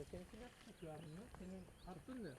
burada. Seninki ne tutuyor abi? Senin harfin ne?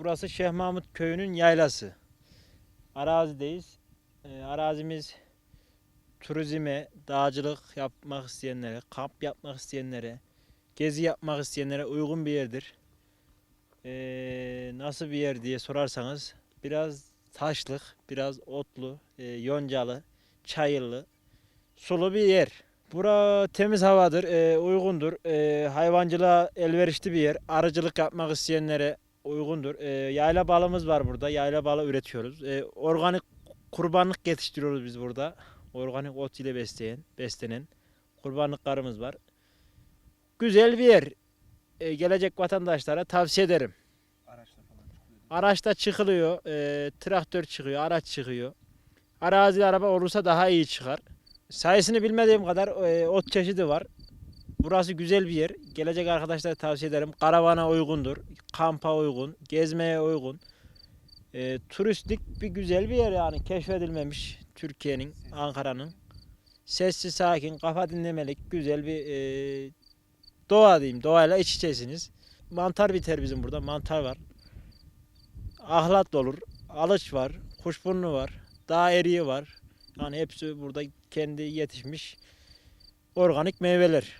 Burası Şeyh Mahmut köyünün yaylası. Arazideyiz. Ee, arazimiz turizme, dağcılık yapmak isteyenlere, kamp yapmak isteyenlere, gezi yapmak isteyenlere uygun bir yerdir. Ee, nasıl bir yer diye sorarsanız biraz taşlık, biraz otlu, e, yoncalı, çayırlı, sulu bir yer. Bura temiz havadır, e, uygundur. E, hayvancılığa elverişli bir yer. Arıcılık yapmak isteyenlere uygundur. E, yayla balımız var burada. Yayla balı üretiyoruz. E, organik kurbanlık yetiştiriyoruz biz burada. Organik ot ile besleyen, beslenen kurbanlıklarımız var. Güzel bir yer. E, gelecek vatandaşlara tavsiye ederim. Araçla falan çıkıyor. Araçta çıkılıyor, e, traktör çıkıyor, araç çıkıyor. Arazi araba olursa daha iyi çıkar. Sayısını bilmediğim kadar e, ot çeşidi var. Burası güzel bir yer. Gelecek arkadaşlara tavsiye ederim. Karavana uygundur, kampa uygun, gezmeye uygun. E, turistik bir güzel bir yer yani keşfedilmemiş Türkiye'nin, Ankara'nın. Sessiz, sakin, kafa dinlemelik güzel bir e, doğa diyeyim. Doğayla iç içesiniz. Mantar biter bizim burada. Mantar var ahlat olur, alıç var, kuşburnu var, dağ eriği var. Yani hepsi burada kendi yetişmiş organik meyveler.